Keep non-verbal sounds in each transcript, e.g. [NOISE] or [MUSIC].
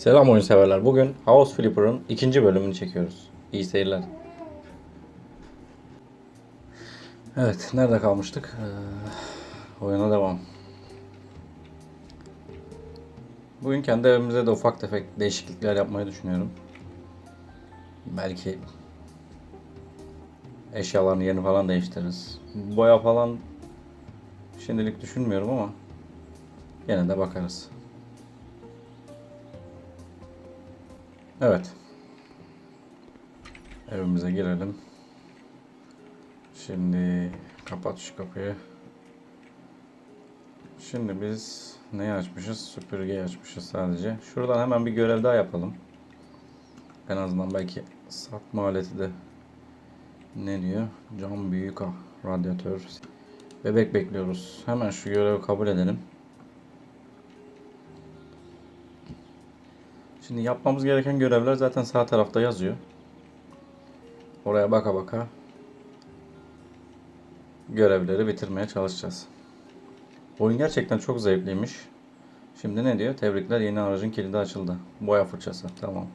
Selam oyun severler. Bugün House Flipper'ın ikinci bölümünü çekiyoruz. İyi seyirler. Evet, nerede kalmıştık? Ee, oyuna devam. Bugün kendi evimize de ufak tefek değişiklikler yapmayı düşünüyorum. Belki eşyaların yerini falan değiştiririz. Boya falan şimdilik düşünmüyorum ama gene de bakarız. Evet. Evimize girelim. Şimdi kapat şu kapıyı. Şimdi biz neyi açmışız? Süpürgeyi açmışız sadece. Şuradan hemen bir görev daha yapalım. En azından belki satma aleti de ne diyor? Cam büyük ah, radyatör. Bebek bekliyoruz. Hemen şu görevi kabul edelim. Şimdi yapmamız gereken görevler zaten sağ tarafta yazıyor. Oraya baka baka görevleri bitirmeye çalışacağız. Oyun gerçekten çok zevkliymiş. Şimdi ne diyor? Tebrikler yeni aracın kilidi açıldı. Boya fırçası. Tamam.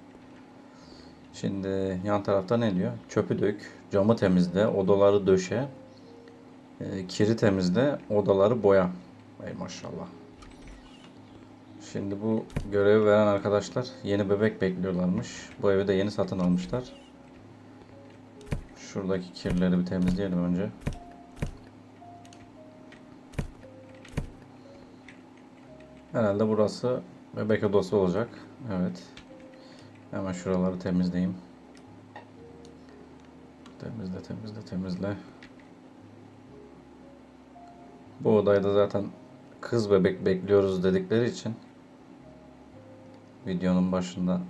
Şimdi yan tarafta ne diyor? Çöpü dök, camı temizle, odaları döşe, e, kiri temizle, odaları boya. Ey maşallah. Şimdi bu görevi veren arkadaşlar yeni bebek bekliyorlarmış. Bu evi de yeni satın almışlar. Şuradaki kirleri bir temizleyelim önce. Herhalde burası bebek odası olacak. Evet. Hemen şuraları temizleyeyim. Temizle, temizle, temizle. Bu odayda zaten kız bebek bekliyoruz dedikleri için videonun başında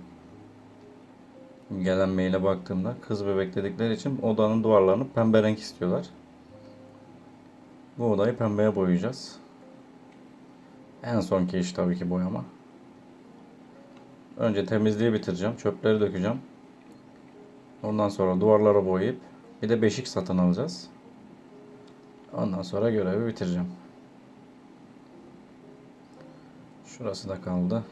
gelen maile baktığımda kız bebek dedikleri için odanın duvarlarını pembe renk istiyorlar. Bu odayı pembeye boyayacağız. En sonki iş tabii ki boyama. Önce temizliği bitireceğim. Çöpleri dökeceğim. Ondan sonra duvarlara boyayıp bir de beşik satın alacağız. Ondan sonra görevi bitireceğim. Şurası da kaldı.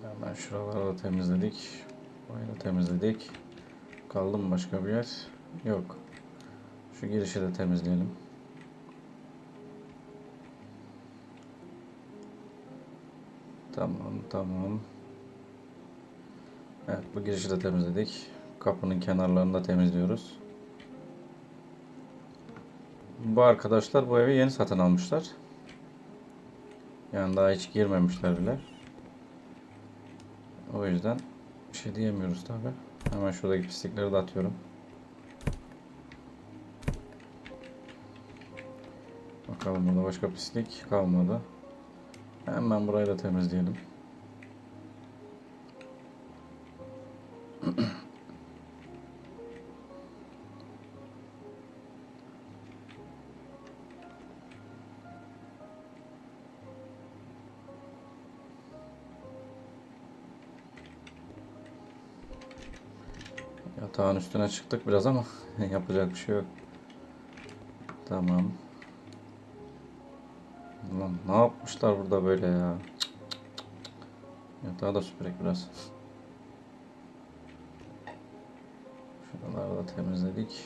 Hemen şuraları da temizledik. Burayı da temizledik. Kaldı mı başka bir yer? Yok. Şu girişi de temizleyelim. Tamam, tamam. Evet, bu girişi de temizledik. Kapının kenarlarını da temizliyoruz. Bu arkadaşlar bu evi yeni satın almışlar. Yani daha hiç girmemişler bile. O yüzden bir şey diyemiyoruz tabi. Hemen şuradaki pislikleri de atıyorum. Bakalım burada başka pislik kalmadı. Hemen burayı da temizleyelim. [CLEARS THROAT] Yatağın üstüne çıktık biraz ama [LAUGHS] yapacak bir şey yok. Tamam. Lan ne yapmışlar burada böyle ya? Cık. Yatağı da süpürek biraz. Şuraları da temizledik.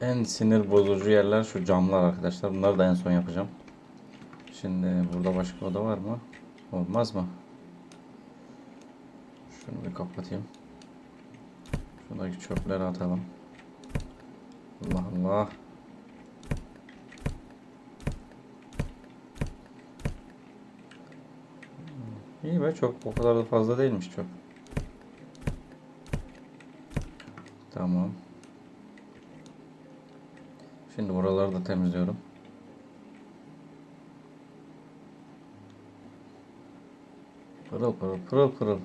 En sinir bozucu yerler şu camlar arkadaşlar. Bunları da en son yapacağım. Şimdi burada başka oda var mı? Olmaz mı? Şunu bir kapatayım. Şuradaki çöpleri atalım. Allah Allah. İyi be çok o kadar da fazla değilmiş çöp. Tamam. Şimdi buraları da temizliyorum. Pırıl pırıl pırıl pırıl.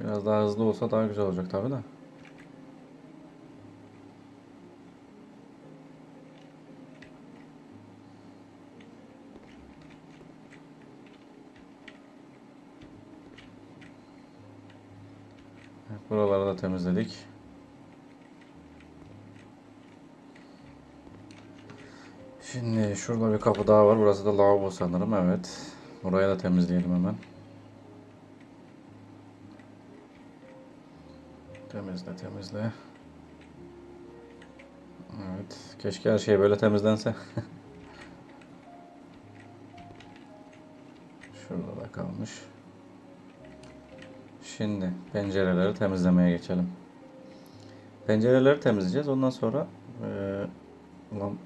Biraz daha hızlı olsa daha güzel olacak tabi de. Buraları da temizledik. Şimdi şurada bir kapı daha var. Burası da lavabo sanırım. Evet. Orayı da temizleyelim hemen. Temizle temizle. Evet. Keşke her şey böyle temizlense. [LAUGHS] Şurada da kalmış. Şimdi pencereleri temizlemeye geçelim. Pencereleri temizleyeceğiz. Ondan sonra eee ulan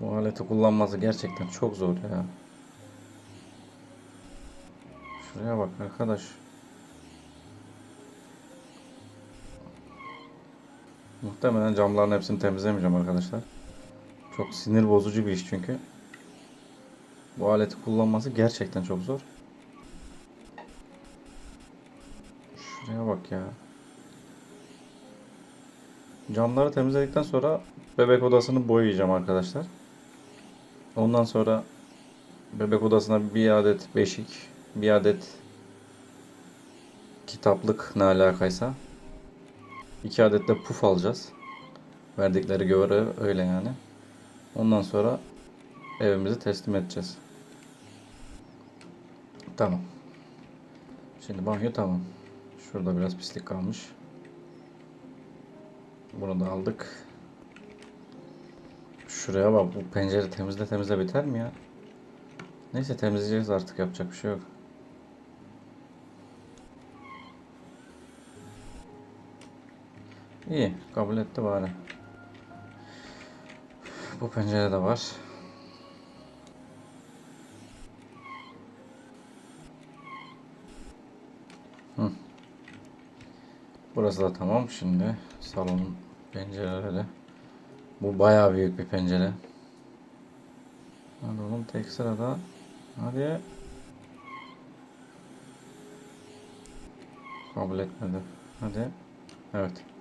bu aleti kullanması gerçekten çok zor ya. Şuraya bak arkadaş. Muhtemelen camların hepsini temizlemeyeceğim arkadaşlar. Çok sinir bozucu bir iş çünkü. Bu aleti kullanması gerçekten çok zor. Şuraya bak ya. Camları temizledikten sonra bebek odasını boyayacağım arkadaşlar. Ondan sonra bebek odasına bir adet beşik, bir adet kitaplık ne alakaysa. İki adet de puf alacağız. Verdikleri göre öyle yani. Ondan sonra evimizi teslim edeceğiz. Tamam. Şimdi banyo tamam. Şurada biraz pislik kalmış. Bunu da aldık. Şuraya bak bu pencere temizle temizle biter mi ya? Neyse temizleyeceğiz artık yapacak bir şey yok. İyi kabul etti bari. Bu pencere de var. Hı. Burası da tamam. Şimdi salonun pencereleri. Bu bayağı büyük bir pencere. Hadi oğlum tek sırada. Hadi. Kabul etmedi. Hadi. Evet.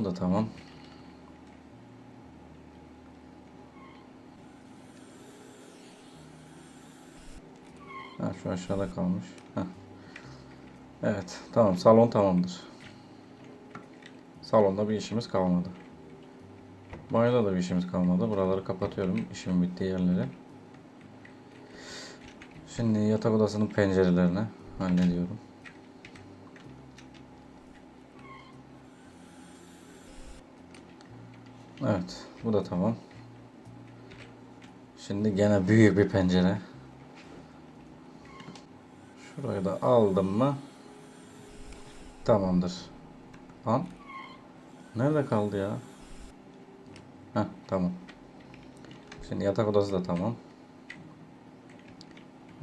Bu da tamam. Ha, şu aşağıda kalmış. Heh. Evet. Tamam. Salon tamamdır. Salonda bir işimiz kalmadı. Banyoda da bir işimiz kalmadı. Buraları kapatıyorum. İşimin bittiği yerleri. Şimdi yatak odasının pencerelerini hallediyorum. Evet. Bu da tamam. Şimdi gene büyük bir pencere. Şurayı da aldım mı? Tamamdır. Lan. Nerede kaldı ya? Heh, tamam. Şimdi yatak odası da tamam.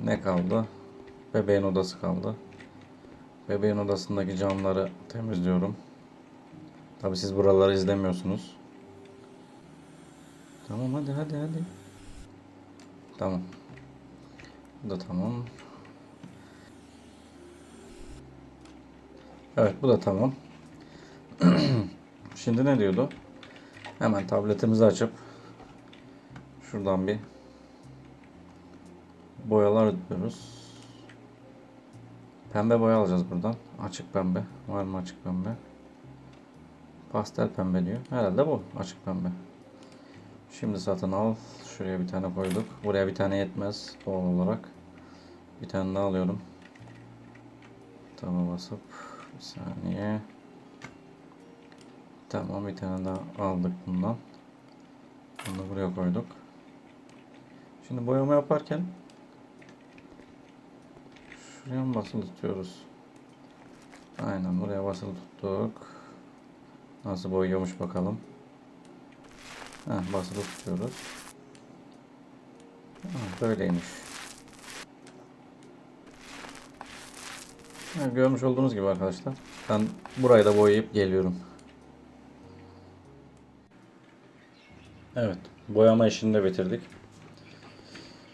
Ne kaldı? Bebeğin odası kaldı. Bebeğin odasındaki camları temizliyorum. Tabi siz buraları izlemiyorsunuz. Tamam hadi hadi hadi. Tamam. Bu da tamam. Evet bu da tamam. [CLEARS THROAT] Şimdi ne diyordu? Hemen tabletimizi açıp şuradan bir boyalar diyoruz. Pembe boya alacağız buradan. Açık pembe. Var mı açık pembe? Pastel pembe diyor. Herhalde bu açık pembe. Şimdi satın al. Şuraya bir tane koyduk. Buraya bir tane yetmez doğal olarak. Bir tane daha alıyorum. Taba basıp bir saniye. Tamam bir tane daha aldık bundan. Bunu buraya koyduk. Şimdi boyama yaparken şuraya mı basılı tutuyoruz? Aynen buraya basılı tuttuk. Nasıl boyuyormuş bakalım. Heh, basılı tutuyoruz. Ha, böyleymiş. Ha, görmüş olduğunuz gibi arkadaşlar. Ben burayı da boyayıp geliyorum. Evet. Boyama işini de bitirdik.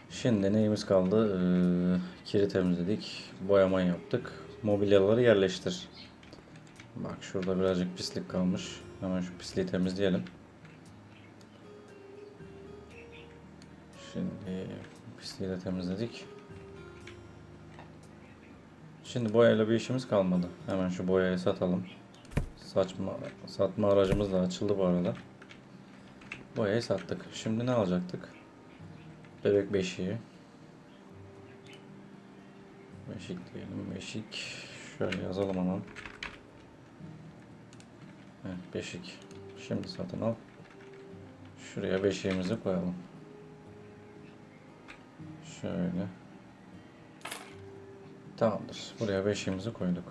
Şimdi neyimiz kaldı? Ee, kiri temizledik. Boyamayı yaptık. Mobilyaları yerleştir. Bak şurada birazcık pislik kalmış. Hemen şu pisliği temizleyelim. Şimdi pisliği de temizledik. Şimdi boyayla bir işimiz kalmadı. Hemen şu boyayı satalım. Saçma, satma aracımız da açıldı bu arada. Boyayı sattık. Şimdi ne alacaktık? Bebek beşiği. Beşik diyelim. Beşik. Şöyle yazalım hemen. Evet beşik. Şimdi satın al. Şuraya beşiğimizi koyalım. Şöyle. Tamamdır. Buraya beşiğimizi koyduk.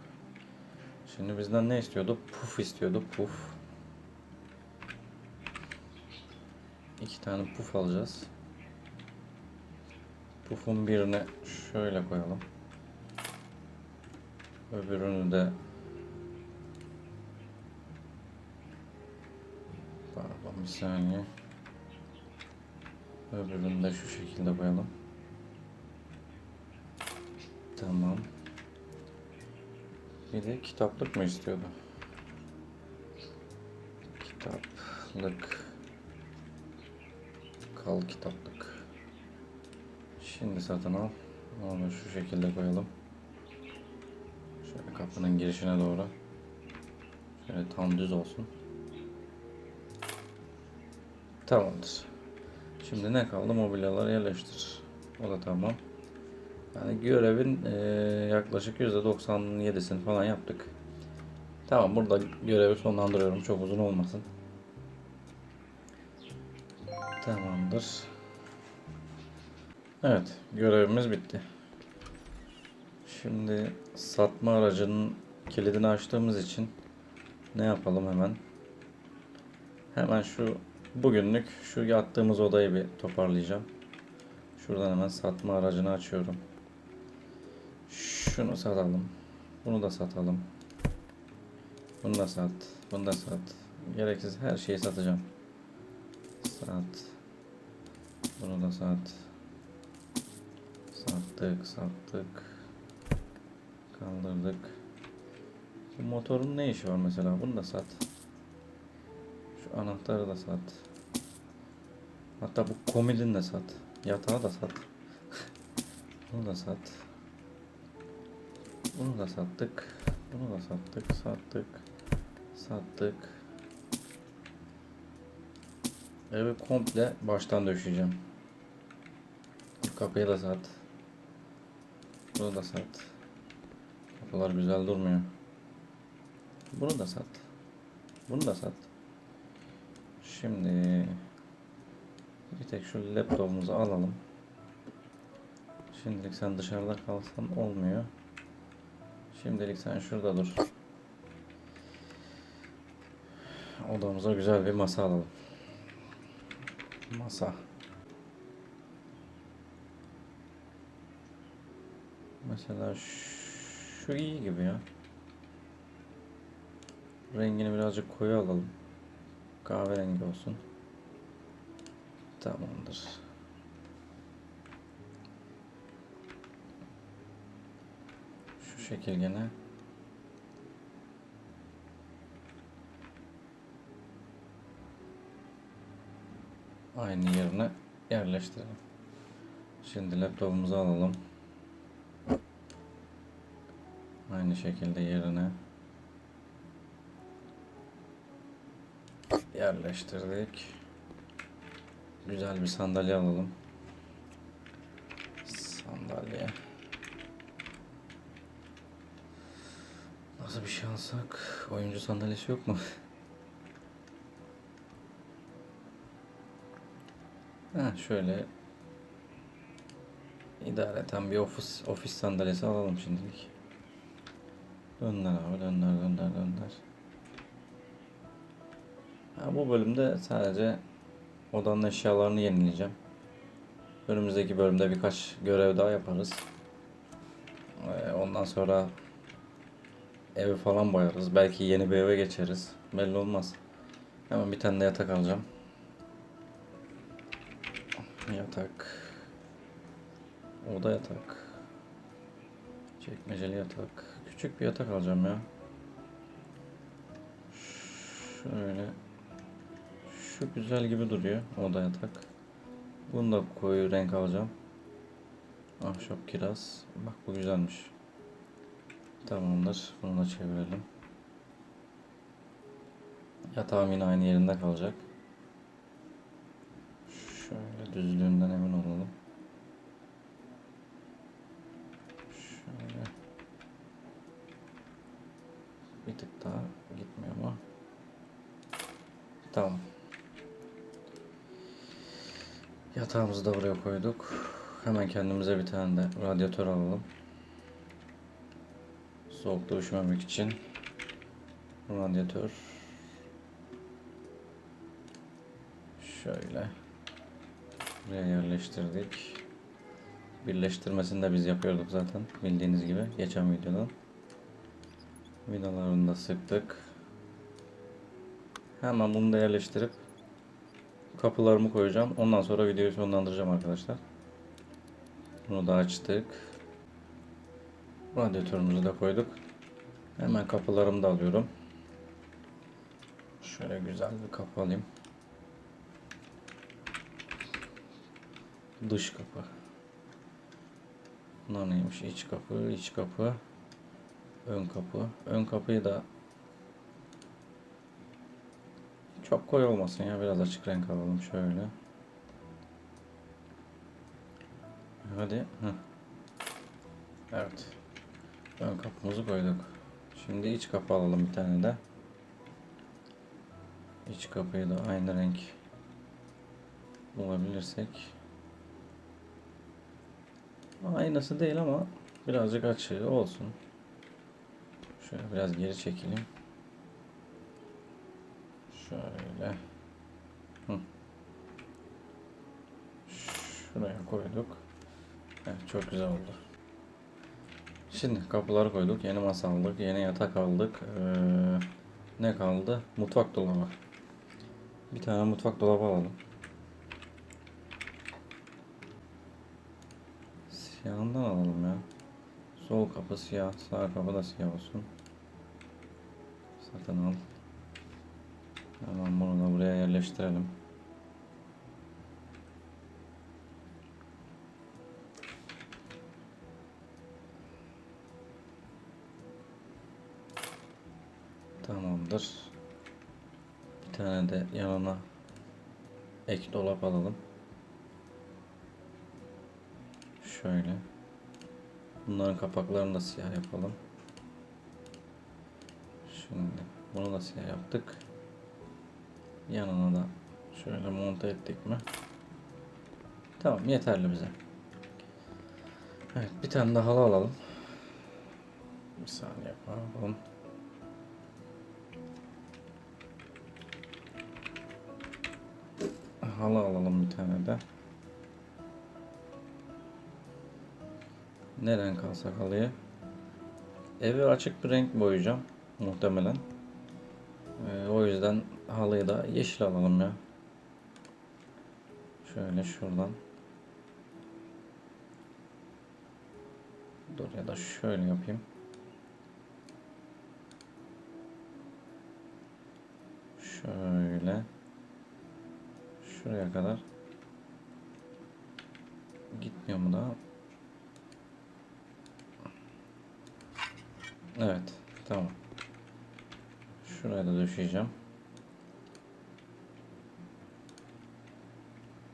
Şimdi bizden ne istiyordu? Puf istiyordu. Puf. İki tane puf alacağız. Pufun birini şöyle koyalım. Öbürünü de Pardon bir saniye. Öbürünü de şu şekilde koyalım. Tamam. Bir de kitaplık mı istiyordu? Kitaplık. Kal kitaplık. Şimdi satın al. Onu şu şekilde koyalım. Şöyle kapının girişine doğru. Şöyle tam düz olsun. Tamamdır. Şimdi ne kaldı? Mobilyaları yerleştir. O da tamam. Yani görevin eee, yaklaşık %97'sini falan yaptık. Tamam burada görevi sonlandırıyorum. Çok uzun olmasın. Tamamdır. Evet, görevimiz bitti. Şimdi satma aracının kilidini açtığımız için ne yapalım hemen? Hemen şu bugünlük şu yattığımız odayı bir toparlayacağım. Şuradan hemen satma aracını açıyorum. Şunu satalım. Bunu da satalım. Bunu da sat. Bunu da sat. Gereksiz her şeyi satacağım. Sat. Bunu da sat. Sattık, sattık. Kaldırdık. Bu motorun ne işi var mesela? Bunu da sat. Şu anahtarı da sat. Hatta bu komodini de sat. Yatağı da sat. [LAUGHS] Bunu da sat. Bunu da sattık. Bunu da sattık. Sattık. Sattık. Evi komple baştan döşeyeceğim. Kapıyı da sat. Bunu da sat. Kapılar güzel durmuyor. Bunu da sat. Bunu da sat. Şimdi bir tek şu laptopumuzu alalım. Şimdilik sen dışarıda kalsan olmuyor. Şimdilik sen şurada dur. Odamıza güzel bir masa alalım. Masa. Mesela şu iyi gibi ya. Rengini birazcık koyu alalım. Kahverengi olsun. Tamamdır. Şu şekil gene. Aynı yerine yerleştirelim. Şimdi laptopumuzu alalım. Aynı şekilde yerine yerleştirdik. Güzel bir sandalye alalım. Sandalye. Nasıl bir şey alsak? Oyuncu sandalyesi yok mu? [LAUGHS] Ha şöyle idareten bir ofis ofis sandalyesi alalım şimdilik. Dönder abi dönder dönder dönder. Ha, bu bölümde sadece odanın eşyalarını yenileyeceğim. Önümüzdeki bölümde birkaç görev daha yaparız. Ee, ondan sonra evi falan boyarız. Belki yeni bir eve geçeriz. Belli olmaz. Hemen bir tane de yatak alacağım. Yatak. Oda yatak. Çekmeceli yatak. Küçük bir yatak alacağım ya. Şöyle. Şu güzel gibi duruyor. Oda yatak. Bunu da koyu renk alacağım. Ahşap kiraz. Bak bu güzelmiş. Tamamdır. Bunu da çevirelim. Yatağım yine aynı yerinde kalacak. düzlüğünden emin olalım. Şöyle. Bir tık daha gitmiyor ama. Tamam. Yatağımızı da buraya koyduk. Hemen kendimize bir tane de radyatör alalım. Soğukta üşümemek için. Radyatör. Şöyle. Buraya yerleştirdik. Birleştirmesini de biz yapıyorduk zaten. Bildiğiniz gibi. Geçen videodan. Vidalarını da sıktık. Hemen bunu da yerleştirip kapılarımı koyacağım. Ondan sonra videoyu sonlandıracağım arkadaşlar. Bunu da açtık. Radyatörümüzü de koyduk. Hemen kapılarımı da alıyorum. Şöyle güzel bir kapı alayım. Dış kapı. Bunlar neymiş? İç kapı, iç kapı, ön kapı. Ön kapıyı da çok koyu olmasın ya. Biraz açık renk alalım şöyle. Hadi. Heh. Evet. Ön kapımızı koyduk. Şimdi iç kapı alalım bir tane de. İç kapıyı da aynı renk bulabilirsek. Aynısı değil ama birazcık açığı olsun. Şöyle biraz geri çekeyim. Şöyle. Hı. Şuraya koyduk. Evet, çok güzel oldu. Şimdi kapıları koyduk. Yeni masa aldık. Yeni yatak aldık. Ee, ne kaldı? Mutfak dolabı. Bir tane mutfak dolabı alalım. Siyahından alalım ya. Sol kapı siyah, sağ kapı da siyah olsun. Satın al. Hemen bunu da buraya yerleştirelim. Tamamdır. Bir tane de yanına ek dolap alalım. Şöyle. Bunların kapaklarını da siyah yapalım. Şimdi bunu da siyah yaptık. Yanına da şöyle monte ettik mi? Tamam yeterli bize. Evet bir tane daha alalım. Bir saniye yapalım. Halı alalım bir tane de. Ne renk alsak halıyı? Evi açık bir renk boyayacağım muhtemelen. Ee, o yüzden halıyı da yeşil alalım ya. Şöyle şuradan. Dur ya da şöyle yapayım. Şöyle. Şuraya kadar. Gitmiyor mu daha? Evet. Tamam. Şuraya da döşeyeceğim.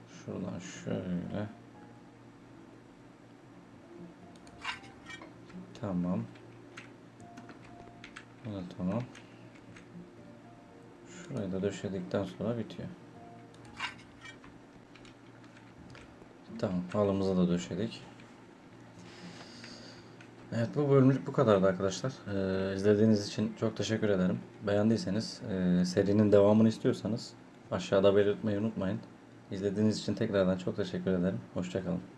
Şuradan şöyle. Tamam. Bu da tamam. Şurayı da döşedikten sonra bitiyor. Tamam. Halımızı da döşedik. Evet bu bölümlük bu kadardı arkadaşlar. Ee, izlediğiniz için çok teşekkür ederim. Beğendiyseniz e, serinin devamını istiyorsanız aşağıda belirtmeyi unutmayın. İzlediğiniz için tekrardan çok teşekkür ederim. Hoşçakalın.